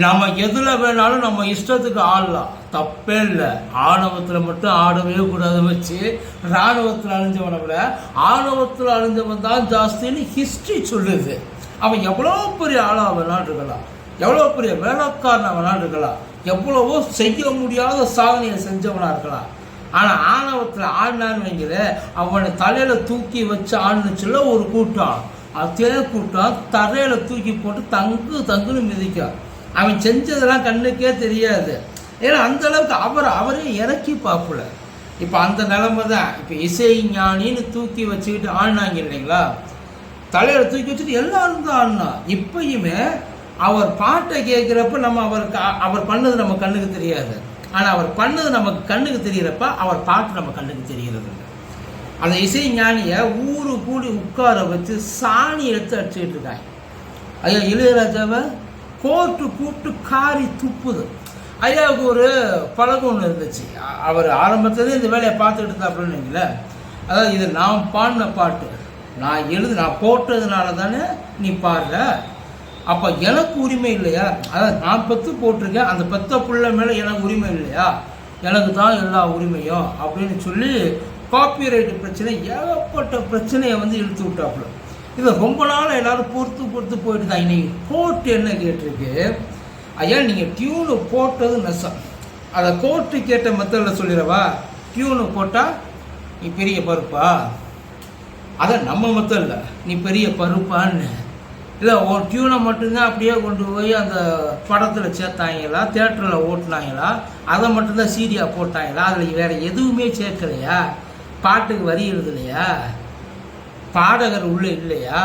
நம்ம எதில் வேணாலும் நம்ம இஷ்டத்துக்கு ஆடலாம். தப்பே இல்லை. ஆணவத்தில் மட்டும் ஆடவே கூடாது வச்சு இராணுவத்தில் அழிஞ்சவனை விட ஆணவத்தில் அழிஞ்சவன் தான் ஜாஸ்தின்னு ஹிஸ்ட்ரி சொல்லுது. அவன் எவ்வளோ பெரிய ஆளாக வேணாலும் இருக்கலாம். எவ்வளோ பெரிய வேலைக்காரனாக வேணாலும் இருக்கலாம். எவ்வளவோ செய்ய முடியாத சாதனையை செஞ்சவனாக இருக்கலாம். ஆனால் ஆணவத்தில் ஆடினான்னு வைங்கிற அவனை தலையில் தூக்கி வச்சு ஆடுனுச்சுல ஒரு கூட்டம். அதே கூட்டம் தரையில் தூக்கி போட்டு தங்கு தங்குன்னு மிதிக்கும். அவன் செஞ்சதெல்லாம் கண்ணுக்கே தெரியாது. ஏன்னா அந்த அளவுக்கு அவர் அவரே இறக்கி பார்ப்பல இப்போ அந்த நிலமை தான். இப்போ இசை ஞானின்னு தூக்கி வச்சுக்கிட்டு ஆடினாங்க இல்லைங்களா? தலையில் தூக்கி வச்சுட்டு எல்லாரும் தான் ஆடினா. இப்பயுமே அவர் பாட்டை கேட்குறப்ப நம்ம அவருக்கு அவர் பண்ணது நம்ம கண்ணுக்கு தெரியாது. ஆனால் அவர் பண்ணது நமக்கு கண்ணுக்கு தெரிகிறப்ப அவர் பாட்டு நம்ம கண்ணுக்கு தெரிகிறது அந்த இசை ஞானியை ஊரு கூடி உட்கார வச்சு சாணி எடுத்து அடிச்சுக்கிட்டு இருக்காங்க. ஐயா இளையராஜாவை? கோர்ட்டு கூப்பிட்டு காரி துப்புது. ஐயாவுக்கு ஒரு பழக்கம் ஒன்று இருந்துச்சு. அவர் ஆரம்பத்திலே இந்த வேலையை பார்த்துக்கிட்டு இருந்தா அப்படின்னு அதாவது இது நான் பாடின பாட்டு. நான் எழுது நான் போட்டதுனால தானே நீ பாடுற. அப்போ எனக்கு உரிமை இல்லையா? அதாவது நான் பத்து போட்டிருக்கேன். அந்த பத்த புள்ள மேலே எனக்கு உரிமை இல்லையா? எனக்கு தான் எல்லா உரிமையும் அப்படின்னு சொல்லி காப்பிரைட் பிரச்சனை ஏகப்பட்ட பிரச்சனையை வந்து இழுத்து விட்டாப்புல. இதை ரொம்ப நாள் எல்லாரும் பொறுத்து பொறுத்து போயிட்டு தான் இன்னைக்கு கோர்ட் என்ன கேட்டிருக்கு? ஐயா நீங்கள் டியூனு போட்டது நெசம் அதை கோர்ட்டு கேட்ட மெத்தடில் சொல்லிடவா? டியூனு போட்டால் நீ பெரிய பருப்பா? அதை நம்ம மெத்தடில் நீ பெரிய பருப்பான்னு. இல்லை ஒரு டியூனை மட்டும்தான் அப்படியே கொண்டு போய் அந்த படத்தில் சேர்த்தாங்களா? தேட்டரில் ஓட்டுனாங்களா? அதை மட்டும்தான் சீரியாக போட்டாங்களா? அதில் வேறு எதுவுமே சேர்க்கலையா? பாட்டுக்கு வரி எழுதலையா? பாடகர் உள்ளே இல்லையா?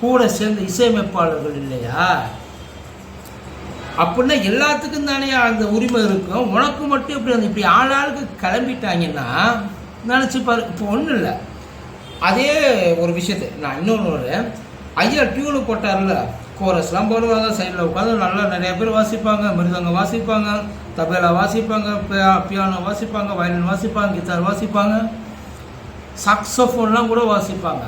கூட சேர்ந்த இசையமைப்பாளர்கள் இல்லையா? அப்படின்னா எல்லாத்துக்கும் தானே அந்த உரிமை இருக்கும். உனக்கு மட்டும் இப்படி அந்த இப்படி ஆளாளுக்கு கிளம்பிட்டாங்கன்னா நினச்சி பாரு. இப்போ ஒன்றும் இல்லை. அதே ஒரு விஷயத்தை நான் இன்னொன்று ஒரு ஐயா டியூனு போட்டார்ல? கோரஸ்லாம் போடுவாங்க சைடில் உட்காந்து நல்லா நிறைய பேர் வாசிப்பாங்க. மிருதங்க வாசிப்பாங்க தபேலா வாசிப்பாங்க பியானோ வாசிப்பாங்க வயலின் வாசிப்பாங்க கித்தார் வாசிப்பாங்க. சாக்ஸோஃபோன்லாம் கூட வாசிப்பாங்க.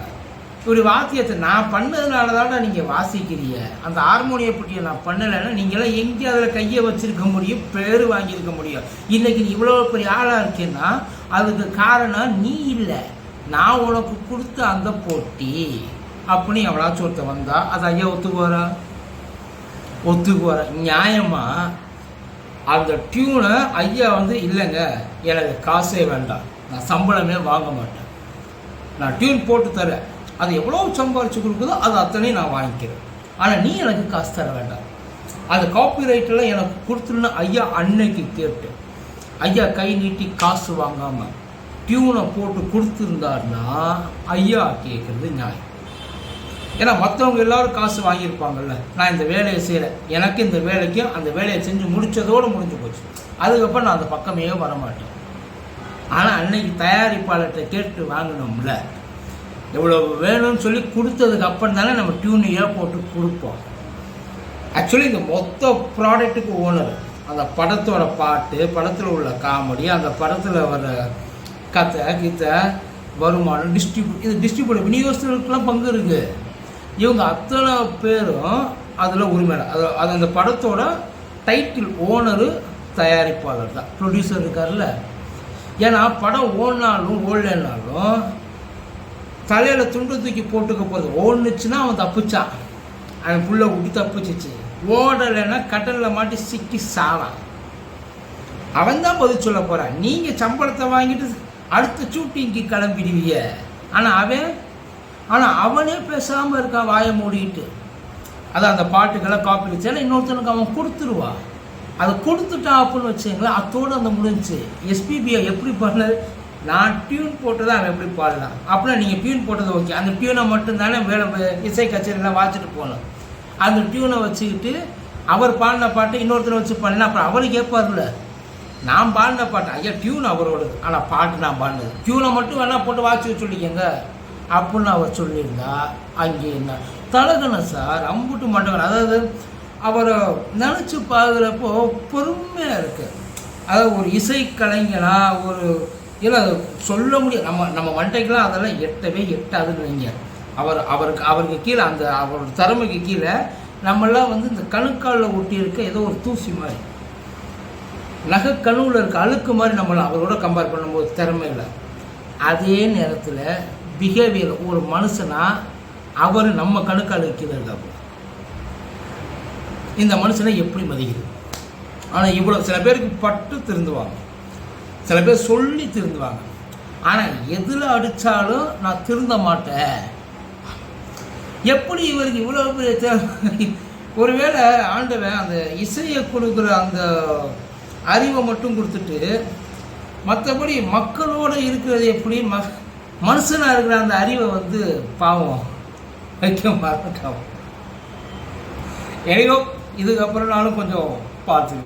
இப்படி வாத்தியத்தை நான் பண்ணதுனால தான் நீங்கள் வாசிக்கிறீங்க. அந்த ஹார்மோனிய பட்டியை நான் பண்ணலைன்னா நீங்களாம் எங்கே அதில் கையை வச்சுருக்க முடியும் பேர் வாங்கியிருக்க முடியும். இன்றைக்கி நீ இவ்வளோ பெரிய ஆளாக இருக்கேன்னா அதுக்கு காரணம் நீ இல்லை. நான் உனக்கு கொடுத்த அந்த போட்டி. அப்படின்னு எவ்வளாச்சும் ஒருத்தன் வந்தால் அது ஐயா ஒத்துக்குவாரா? ஒத்துக்குவாரா? நியாயமாக அந்த டியூனை ஐயா வந்து இல்லைங்க எனக்கு காசே வேண்டாம். நான் சம்பளமே வாங்க மாட்டேன். நான் டியூன் போட்டு தரேன். அது எவ்வளோ சம்பாரிச்சு கொடுக்குதோ அது அத்தனையும் நான் வாங்கிக்கிறேன். ஆனால் நீ எனக்கு காசு தர வேண்டாம். அந்த காப்பிரைட்டெல்லாம் எனக்கு கொடுத்துருன்னு ஐயா அன்னைக்கு கேட்டேன். ஐயா கை நீட்டி காசு வாங்காமல் டியூனை போட்டு கொடுத்துருந்தாருன்னா ஐயா கேட்குறது நியாயம். ஏன்னா மற்றவங்க எல்லாரும் காசு வாங்கியிருப்பாங்கல்ல. நான் இந்த வேலையை செய்கிறேன் எனக்கு இந்த வேலைக்கும் அந்த வேலையை செஞ்சு முடித்ததோடு முடிஞ்சு போச்சு. அதுக்கப்புறம் நான் அந்த பக்கமே வர மாட்டேன் ஆனால் அன்னைக்கு தயாரிப்பாளர்கிட்ட கேட்டு வாங்கினோம்ல. எவ்வளோ வேணும்னு சொல்லி கொடுத்ததுக்கு அப்புறம் தானே நம்ம டியூனையே போட்டு கொடுப்போம். ஆக்சுவலி இந்த மொத்த ப்ராடக்ட்டுக்கு ஓனர் அந்த படத்தோட பாட்டு படத்தில் உள்ள காமெடி அந்த படத்தில் வர கதை கித்தை வருமானம் டிஸ்ட்ரிபியூட் இது டிஸ்ட்ரிபியூட் விநியோகஸ்தர்களுக்கெல்லாம் பங்கு இருக்குது இவங்க அத்தனை பேரும் அதில் உரிமை அது அது அந்த படத்தோட டைட்டில் ஓனரு தயாரிப்பாளர் தான். ப்ரொடியூசர் இருக்கார்ல. ஏன்னா படம் ஓடினாலும் ஓடலைனாலும் தலையில் துண்டு தூக்கி போட்டுக்க போகுது ஓடுனுச்சுன்னா அவன் தப்பிச்சான். அவன் புள்ள விட்டு தப்பிச்சிச்சு. ஓடலைன்னா கடலில் மாட்டி சிக்கி சாவான். அவன் தான் பதில் சொல்ல போகிறான் நீங்கள் சம்பளத்தை வாங்கிட்டு அடுத்த ஷூட்டிங்க்கு கிளம்பிடுவீங்க. ஆனால் அவன் ஆனால் அவனே பேசாமல் இருக்கான் வாயை மூடிக்கிட்டு அதான் அந்த பாட்டுக்கெல்லாம் காப்பி வச்சாலும் இன்னொருத்தனுக்கு அவன் கொடுத்துருவான். அதை கொடுத்துட்டான் அப்படின்னு வச்சுங்களேன் அத்தோடு அந்த முடிஞ்சுச்சு எஸ்பிபியை எப்படி பண்ணது? நான் டியூன் போட்டதை அவன் எப்படி பாடலாம் அப்படின்னா நீங்கள் டியூன் போட்டது ஓகே அந்த டியூனை மட்டும்தானே வேலை இசை கச்சேரியில் வாச்சிட்டு போகணும் அந்த டியூனை வச்சுக்கிட்டு அவர் பாடின பாட்டை இன்னொருத்தரை வச்சு பாடினா அப்புறம் அவர் கேட்பார்ல நான் பாடின பாட்டு ஐயா டியூன் அவரோடது. ஆனால் பாட்டு நான் பாடினது. டியூனை மட்டும் வேணால் போட்டு வாட்சி சொல்லிக்கங்க அப்படின்னு அவர் சொல்லியிருந்தா அங்கே என்ன? தலகன சார் அம்புட்டு மண்டவன் அதாவது அவரை நினச்சி பார்க்குறப்போ பொறுமையாக இருக்குது அதாவது ஒரு இசை கலைஞனா ஒரு இல்லை அது சொல்ல முடியும் நம்ம நம்ம மண்டைக்கெலாம் அதெல்லாம் எட்டவே எட்டாதுன்னு வைங்க. அவர் அவருக்கு அவருக்கு கீழே அந்த அவரோட திறமைக்கு கீழே நம்மெல்லாம் வந்து இந்த கணுக்காலில் ஒட்டி இருக்க ஏதோ ஒரு தூசி மாதிரி. நகை கணுவில் இருக்க அழுக்கு மாதிரி நம்மளை அவரோட கம்பேர் பண்ணும்போது திறமை இல்லை. அதே நேரத்தில் பிஹேவியர் ஒரு மனுஷனா அவர் நம்ம கணுக்காலுக்கு கீழே இருக்காப்புல இந்த மனுஷனை எப்படி மதிக்குது ஆனால் இவ்வளோ சில பேருக்கு பட்டு திருந்துவாங்க. சில பேர் சொல்லி திருந்துவாங்க. ஆனால் எதில் அடித்தாலும் நான் திருந்த மாட்டேன். எப்படி இவருக்கு இவ்வளோ பெரிய ஒருவேளை ஆண்டவன் அந்த இசையை கொடுக்குற அந்த அறிவை மட்டும் கொடுத்துட்டு மற்றபடி மக்களோட இருக்கிறது எப்படி? ம மனுஷனாக இருக்கிற அந்த அறிவை வந்து பாவம் வைக்க மறந்துட்டான் எனக்கோ இதுக்கப்புறம் நானும் கொஞ்சம் பார்த்து